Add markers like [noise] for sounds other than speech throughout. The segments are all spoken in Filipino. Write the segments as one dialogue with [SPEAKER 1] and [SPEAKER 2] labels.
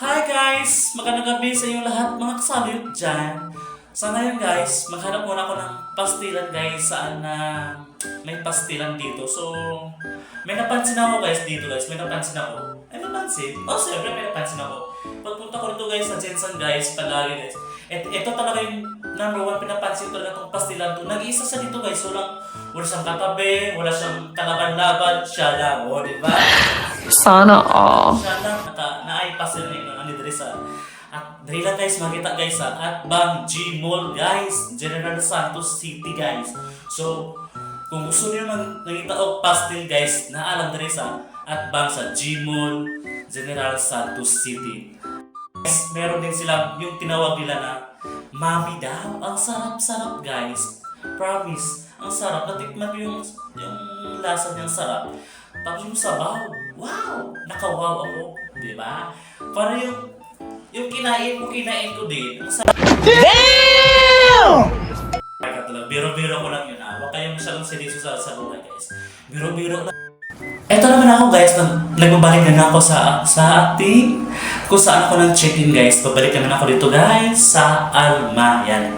[SPEAKER 1] Hi guys! Magandang gabi sa inyo lahat mga kasaluyot dyan. Sa ngayon guys, maghanap muna ako ng pastilan guys saan na may pastilan dito. So, may napansin ako guys dito guys. May napansin ako. Ay, napansin? Oh, siyempre may napansin ako. Pagpunta ko rito guys sa Jensen guys, palagi guys. Et, ito talaga yung number one pinapansin ko talaga itong pastilan to. Nag-iisa siya dito guys. Walang, wala siyang katabi, wala siyang kalaban-laban. Siya lang, oh, di ba?
[SPEAKER 2] Sana all.
[SPEAKER 1] Siya lang sa at diri lang guys makita guys sa at Bang G Mall guys. General Santos City guys. So kung gusto niyo nang nakita og pastel guys naalam diri sa at Bang sa G Mall General Santos City. Guys meron din sila yung tinawag nila na Mami daw ang sarap-sarap guys. Promise ang sarap. Natikman yung yung lasa niyang sarap. Tapos yung sabaw, wow! Nakawaw ako, di ba? Para yung, yung kinain ko, kinain ko din. Sarap. Damn! Biro-biro ko lang yun ah. Huwag kayong masyadong seryoso sa, sa buhay guys. Biro-biro lang. Eto naman ako guys, nag, nagbabalik na ako sa sa ating kung saan ako nang check-in guys. Babalik naman ako dito guys sa Alma. Yan.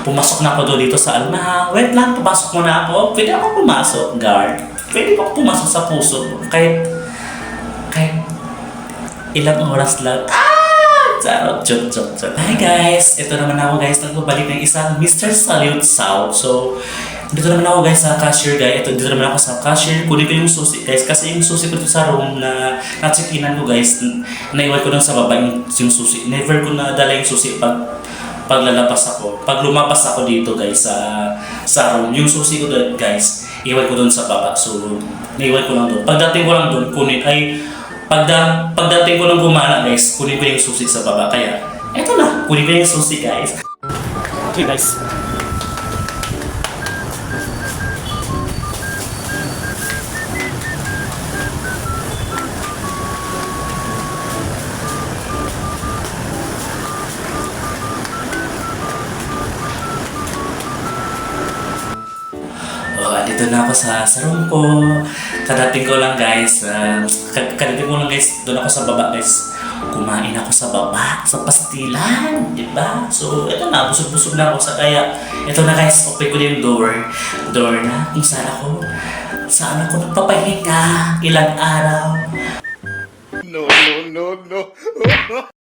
[SPEAKER 1] Pumasok na ako doon dito sa Alma. Wait lang, pumasok muna ako. Pwede ako pumasok, guard. Pwede ako pumasok sa puso. Kahit, kahit ilang oras lang. Ah! Charot, joke, joke, joke. Hi guys! Ito naman ako guys, nagbabalik ng isang Mr. Salute South. So, dito naman ako guys sa cashier guys. Ito, dito naman ako sa cashier. Kunin ko yung susi guys. Kasi yung susi ko dito sa room na na-check-inan ko guys, naiwan ko lang sa baba yung, yung susi. Never ko na dala yung susi pag paglalabas ako. Pag lumapas ako dito guys sa sa room, yung susi ko guys, iwan ko doon sa baba. So, naiwan ko lang doon. Pagdating ko lang doon, kunin ay pagda, pagdating ko lang gumana guys, kunin ko yung susi sa baba. Kaya, eto na, kunin ko yung susi guys. Okay guys. Oh, andito na ako sa, sa room ko. Kadating ko lang guys. Uh, kadating ko lang guys. Doon ako sa baba guys. Kumain ako sa baba. Sa pastilan. Diba? So, eto na. Busog-busog na ako sa kaya. Ito na guys. Open ko na yung door. Door na. Kung saan ako. Saan ako nagpapahinga. Ilang araw.
[SPEAKER 3] No, no, no, no. [laughs]